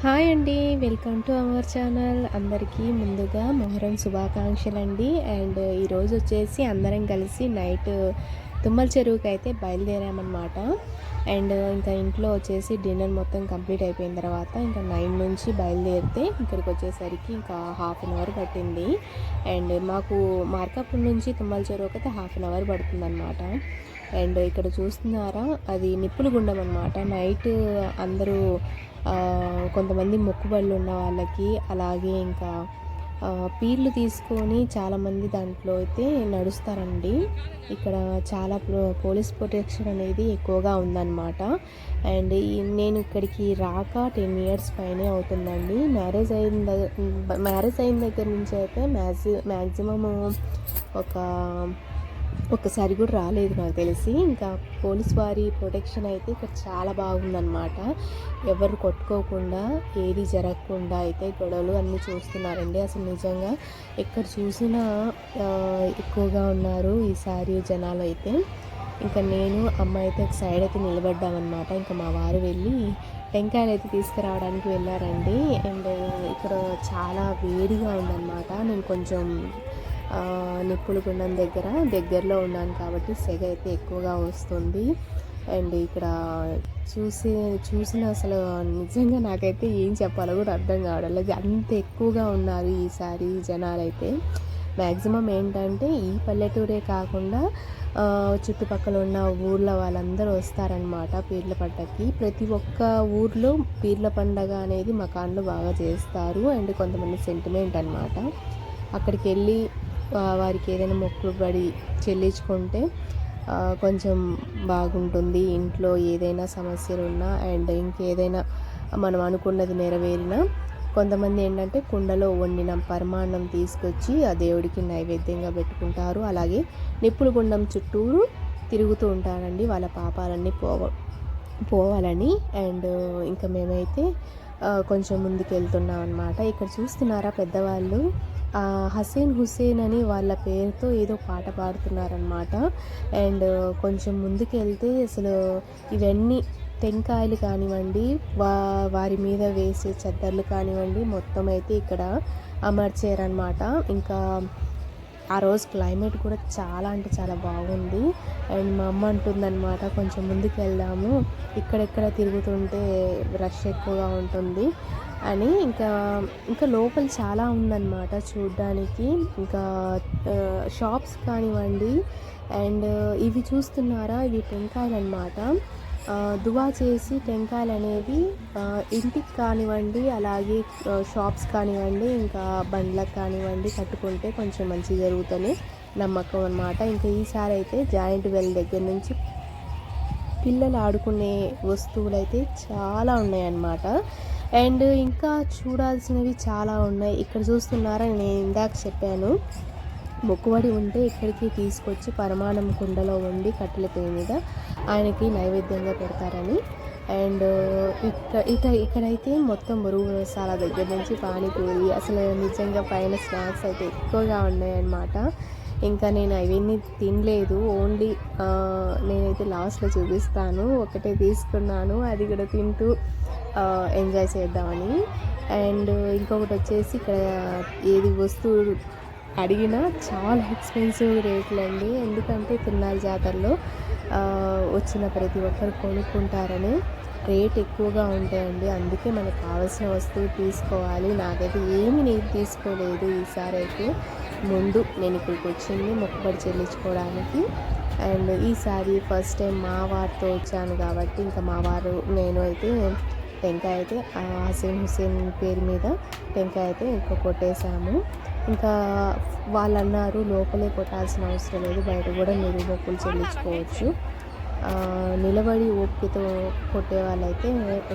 Hi అండి. Welcome to our channel. అందరికీ ముందుగా మొహరం శుభాకాంక్షలు అండి అండ్ ఈరోజు వచ్చేసి అందరం కలిసి నైట్ తుమ్మల చెరువుకి అయితే బయలుదేరామన్నమాట. అండ్ ఇంకా ఇంట్లో వచ్చేసి డిన్నర్ మొత్తం కంప్లీట్ అయిపోయిన తర్వాత ఇంకా నైన్ నుంచి బయలుదేరితే ఇక్కడికి వచ్చేసరికి ఇంకా హాఫ్ అన్ అవర్ పట్టింది. అండ్ మాకు మార్కాపూర్ నుంచి తుమ్మల చెరువుకి అయితే హాఫ్ అన్ అవర్ పడుతుందన్నమాట. అండ్ ఇక్కడ చూస్తున్నారా అది నిప్పుల గుండం అనమాట నైట్ అందరూ కొంతమంది మొక్కుబళ్ళు ఉన్న వాళ్ళకి అలాగే ఇంకా పీర్లు తీసుకొని చాలామంది దాంట్లో అయితే నడుస్తారండి. ఇక్కడ చాలా ప్రో- పోలీస్ ప్రొటెక్షన్ అనేది ఎక్కువగా ఉందన్నమాట. అండ్ నేను ఇక్కడికి రాక టెన్ ఇయర్స్ పైనే అవుతుందండి. మ్యారేజ్ అయిన దగ్గర మ్యారేజ్ అయిన దగ్గర నుంచి అయితే మ్యాక్సి మ్యాక్సిమమ్ ఒక ఒక్కసారి కూడా రాలేదు నాకు తెలిసి. ఇంకా పోలీస్ వారి ప్రొటెక్షన్ అయితే ఇక్కడ చాలా బాగుందన్నమాట. ఎవరు కొట్టుకోకుండా ఏది జరగకుండా అయితే గొడవలు అన్నీ చూస్తున్నారండి. అసలు నిజంగా ఎక్కడ చూసినా ఎక్కువగా ఉన్నారు ఈసారి జనాలు అయితే. ఇంకా నేను అమ్మ అయితే ఒక సైడ్ అయితే నిలబడ్డామన్నమాట. ఇంకా మా వారు వెళ్ళి టెంకాయలు అయితే తీసుకురావడానికి వెళ్ళారండి. అండ్ ఇక్కడ చాలా వేడిగా ఉందన్నమాట. నేను కొంచెం నిప్పులు గుండం దగ్గర దగ్గరలో ఉన్నాను కాబట్టి సెగ అయితే ఎక్కువగా వస్తుంది. అండ్ ఇక్కడ చూసి చూసిన అసలు నిజంగా నాకైతే ఏం చెప్పాలో కూడా అర్థం కావడం లేదు అంత ఎక్కువగా ఉన్నారు ఈసారి జనాలైతే. మ్యాక్సిమం ఏంటంటే ఈ పల్లెటూరే కాకుండా చుట్టుపక్కల ఉన్న ఊర్ల వాళ్ళందరూ వస్తారనమాట పీర్ల పండగకి ప్రతి ఒక్క ఊర్లో పీర్ల పండగ అనేది మకాన్లో బాగా చేస్తారు. అండ్ కొంతమంది సెంటిమెంట్ అనమాట అక్కడికి వెళ్ళి వారికి ఏదైనా మొక్కులు పడి చెల్లించుకుంటే కొంచెం బాగుంటుంది. ఇంట్లో ఏదైనా సమస్యలు ఉన్నా అండ్ ఇంకేదైనా మనం అనుకున్నది నెరవేరినా కొంతమంది ఏంటంటే కుండలో వండిన పరమాన్నం తీసుకొచ్చి ఆ దేవుడికి నైవేద్యంగా పెట్టుకుంటారు. అలాగే నిప్పుల గుండం చుట్టూరు తిరుగుతూ ఉంటారండి. వాళ్ళ పాపాలన్నీ పోవ పోవాలని. అండ్ ఇంకా మేమైతే కొంచెం ముందుకు వెళ్తున్నాం అనమాట ఇక్కడ చూస్తున్నారా పెద్దవాళ్ళు? హసీన్ హుసేన్ అని వాళ్ళ పేరుతో ఏదో పాట పాడుతున్నారనమాట అండ్ కొంచెం ముందుకెళ్తే అసలు ఇవన్నీ టెంకాయలు కానివ్వండి వా వారి మీద వేసే చెద్దర్లు కానివ్వండి మొత్తం అయితే ఇక్కడ అమర్చారనమాట ఇంకా ఆ రోజు క్లైమేట్ కూడా చాలా అంటే చాలా బాగుంది. అండ్ మా అమ్మ అంటుందన్నమాట కొంచెం ముందుకు వెళ్దాము. ఇక్కడెక్కడ తిరుగుతుంటే రష్ ఎక్కువగా ఉంటుంది. అని ఇంకా ఇంకా లోపల చాలా ఉందన్నమాట చూడ్డానికి. ఇంకా షాప్స్ కానివ్వండి అండ్ ఇవి చూస్తున్నారా? ఇవి టెంకాయలు అనమాట దువా చేసి టెంకాయలు అనేవి ఇంటికి కానివ్వండి అలాగే షాప్స్ కానివ్వండి ఇంకా బండ్లకు కానివ్వండి కట్టుకుంటే కొంచెం మంచి జరుగుతుంది నమ్మకం అనమాట ఇంకా ఈసారి అయితే జాయింట్ వెల్ దగ్గర నుంచి పిల్లలు ఆడుకునే వస్తువులు అయితే చాలా ఉన్నాయన్నమాట. అండ్ ఇంకా చూడాల్సినవి చాలా ఉన్నాయి. ఇక్కడ చూస్తున్నారా? నేను ఇందాక చెప్పాను. మొక్కుబడి ఉంటే ఇక్కడికి తీసుకొచ్చి పరమాణం కుండలో వండి కట్టెల పొయ్యి మీద ఆయనకి నైవేద్యంగా పెడతారని. అండ్ ఇక్కడ ఇక ఇక్కడైతే మొత్తం బరువు మసాలా దగ్గర నుంచి పానీపూరి అసలు నిజంగా పైన స్నాక్స్ అయితే ఎక్కువగా ఉన్నాయన్నమాట. ఇంకా నేను అవన్నీ తినలేదు. ఓన్లీ నేనైతే లాస్ట్లో చూపిస్తాను. ఒకటే తీసుకున్నాను. అది కూడా తింటూ ఎంజాయ్ చేద్దామని. అండ్ ఇంకొకటి వచ్చేసి ఇక్కడ ఏది వస్తువు అడిగినా చాలా ఎక్స్పెన్సివ్ రేట్లు అండి ఎందుకంటే తిరునాళ్ళ జాతరలో వచ్చిన ప్రతి ఒక్కరు కొనుక్కుంటారని రేట్ ఎక్కువగా ఉంటాయండి. అందుకే మనకు కావాల్సిన వస్తువు తీసుకోవాలి. నాకైతే ఏమీ నేను తీసుకోలేదు ఈసారి అయితే. ముందు నేను ఇక్కడికి వచ్చింది మొక్కుబడి చెల్లించుకోవడానికి. అండ్ ఈసారి ఫస్ట్ టైం మా వారితో వచ్చాను కాబట్టి ఇంకా మా వారు నేను అయితే టెంకాయ అయితే హసేన్ హసీన్ హుసేన్ పేరు మీద టెంకాయ అయితే ఇంకా కొట్టేశాము. ఇంకా వాళ్ళు అన్నారు లోపలే కొట్టాల్సిన అవసరం లేదు బయట కూడా మీరు మొక్కులు చెల్లించుకోవచ్చు. నిలబడి ఓపికతో కొట్టే వాళ్ళైతే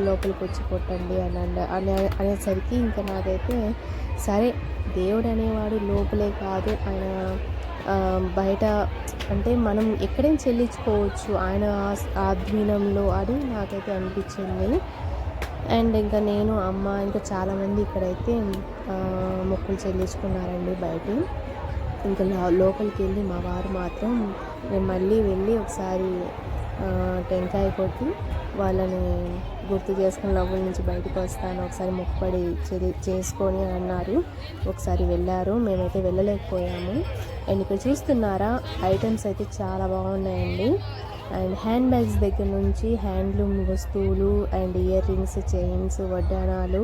లోపలికి వచ్చి కొట్టండి అని అనే అనేసరికి ఇంకా నాకైతే సరే దేవుడు అనేవాడు లోపలే కాదు ఆయన బయట అంటే మనం ఎక్కడైనా చెల్లించుకోవచ్చు ఆయన ఆధీనంలో అని నాకైతే అనిపించింది. అండ్ ఇంకా నేను అమ్మ ఇంకా చాలామంది ఇక్కడైతే మొక్కులు చెల్లించుకున్నారండి బయట ఇంకా లో- లోపలికి వెళ్ళి మా వారు మాత్రం మేము మళ్ళీ వెళ్ళి ఒకసారి టెంకాయ కొట్టి వాళ్ళని గుర్తు చేసుకుని లోపల నుంచి బయటకు వస్తాను. ఒకసారి మొక్కుబడి చే- చేసుకొని అన్నారు. ఒకసారి వెళ్ళారు. మేమైతే వెళ్ళలేకపోయాము. అండ్ ఇక్కడ చూస్తున్నారా ఐటమ్స్ అయితే చాలా బాగున్నాయండి. అండ్ హ్యాండ్ బ్యాగ్స్ దగ్గర నుంచి హ్యాండ్లూమ్ వస్తువులు అండ్ ఇయర్ రింగ్స్ చైన్స్ వడ్డాణాలు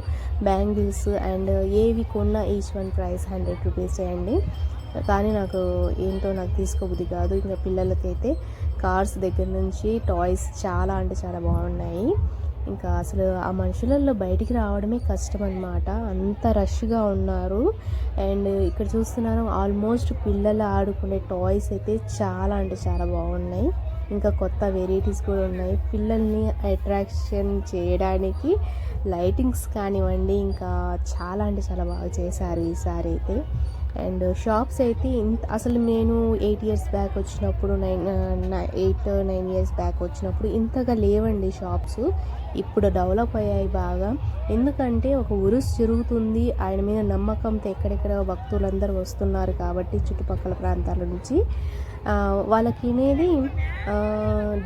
బ్యాంగిల్స్ అండ్ ఏవి కొన్నా each one price hundred rupees అండి కానీ నాకు ఏంటో నాకు తీసుకోబుద్ది కాదు. ఇంకా పిల్లలకైతే కార్స్ దగ్గర నుంచి టాయ్స్ చాలా అంటే చాలా బాగున్నాయి. ఇంకా అసలు ఆ మనుషులలో బయటికి రావడమే కష్టం అనమాట అంత రష్గా ఉన్నారు. అండ్ ఇక్కడ చూస్తున్నాను ఆల్మోస్ట్ పిల్లలు ఆడుకునే టాయ్స్ అయితే చాలా అంటే చాలా బాగున్నాయి. ఇంకా కొత్త వెరైటీస్ కూడా ఉన్నాయి. పిల్లల్ని అట్రాక్షన్ చేయడానికి లైటింగ్స్ కానివ్వండి ఇంకా చాలా అంటే చాలా బాగా చేశారు ఈసారి అయితే. అండ్ షాప్స్ అయితే ఇంత అసలు నేను ఎయిట్ ఇయర్స్ బ్యాక్ వచ్చినప్పుడు nine eight nine years back వచ్చినప్పుడు ఇంతగా లేవండి షాప్స్. ఇప్పుడు డెవలప్ అయ్యాయి బాగా. ఎందుకంటే ఒక ఉరుస్ జరుగుతుంది ఆయన మీద నమ్మకంతో ఎక్కడెక్కడ భక్తులందరూ వస్తున్నారు కాబట్టి చుట్టుపక్కల ప్రాంతాల నుంచి. వాళ్ళకి అనేది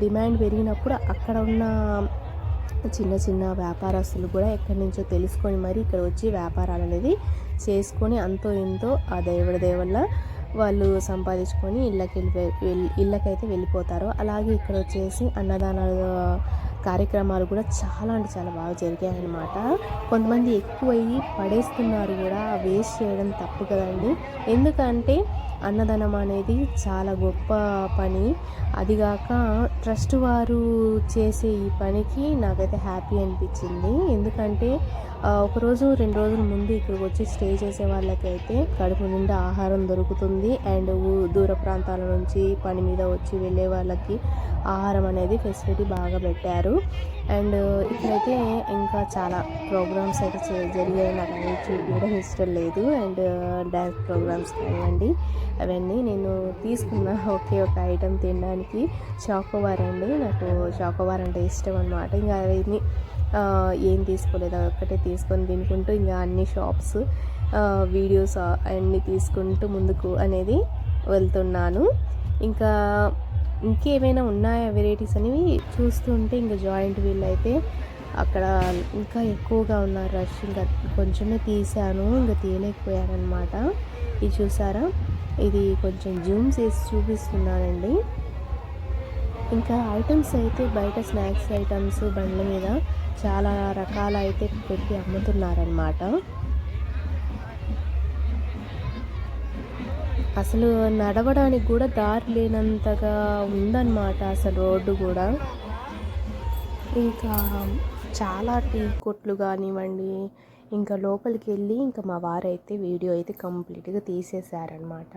డిమాండ్ పెరిగినప్పుడు అక్కడ ఉన్న చిన్న చిన్న వ్యాపారస్తులు కూడా ఎక్కడి నుంచో తెలుసుకొని మరి ఇక్కడ వచ్చి వ్యాపారాలు అనేది చేసుకొని అంతో ఇంతో ఆ దేవుడి దేవుళ్ళ వాళ్ళు సంపాదించుకొని ఇళ్ళకి వెళ్ళి ఇళ్ళకైతే వెళ్ళిపోతారు. అలాగే ఇక్కడ వచ్చేసి అన్నదానాలు కార్యక్రమాలు కూడా చాలా అంటే చాలా బాగా జరిగాయన్నమాట. కొంతమంది ఎక్కువయ్యి పడేస్తున్నారు కూడా వేస్ట్ చేయడం తప్పు కదండి. ఎందుకంటే అన్నదానం అనేది చాలా గొప్ప పని. అదిగాక ట్రస్ట్ వారు చేసే ఈ పనికి నాకైతే హ్యాపీ అనిపించింది. ఎందుకంటే ఒకరోజు రెండు రోజుల ముందు ఇక్కడికి వచ్చి స్టే చేసే వాళ్ళకైతే కడుపు నిండా ఆహారం దొరుకుతుంది. అండ్ దూర ప్రాంతాల నుంచి పని మీద వచ్చి వెళ్ళే వాళ్ళకి ఆహారం అనేది ఫెసిలిటీ బాగా పెట్టారు. అండ్ ఇప్పుడైతే ఇంకా చాలా ప్రోగ్రామ్స్ అయితే జరిగాయి. నాకు అవి చూపించడం ఇష్టం లేదు. అండ్ డ్యాన్స్ ప్రోగ్రామ్స్ కానివ్వండి అవన్నీ నేను తీసుకున్న ఒకే ఒక ఐటెం తినడానికి చాకోబార్ అండి. నాకు చాకోబార్ అంటే ఇష్టం అనమాట ఇంకా అవన్నీ ఏం తీసుకోలేదు. ఒక్కటే తీసుకొని తినుకుంటూ ఇంకా అన్ని షాప్స్ వీడియోస్ అన్నీ తీసుకుంటూ ముందుకు అనేది వెళ్తున్నాను. ఇంకా ఇంకేమైనా ఉన్నాయా వెరైటీస్ అనేవి? చూస్తుంటే ఇంకా జాయింట్ వీల్ అయితే అక్కడ ఇంకా ఎక్కువగా ఉన్నారు రష్. ఇంకా కొంచెమే తీసాను ఇంకా తీయలేకపోయాను అనమాట ఇది చూసారా? ఇది కొంచెం జూమ్ చేసి చూపిస్తున్నానండి. ఇంకా ఐటమ్స్ అయితే బయట స్నాక్స్ ఐటమ్స్ బండ్ల మీద చాలా రకాల అయితే పెట్టి అమ్ముతున్నారనమాట అసలు నడవడానికి కూడా దారి లేనంతగా ఉందన్నమాట అసలు రోడ్డు కూడా. ఇంకా చాలా టీ కొట్లు కానివ్వండి ఇంకా లోపలికి వెళ్ళి ఇంకా మా వారైతే వీడియో అయితే కంప్లీట్గా తీసేశారనమాట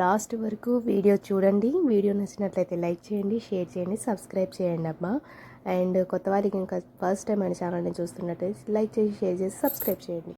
లాస్ట్ వరకు వీడియో చూడండి వీడియో నచ్చినట్లయితే లైక్ చేయండి షేర్ చేయండి సబ్స్క్రైబ్ చేయండి అమ్మా. అండ్ కొత్త వారికి ఇంకా ఫస్ట్ టైం మన ఛానల్ని చూస్తున్నట్టయితే లైక్ చేసి షేర్ చేసి సబ్స్క్రైబ్ చేయండి.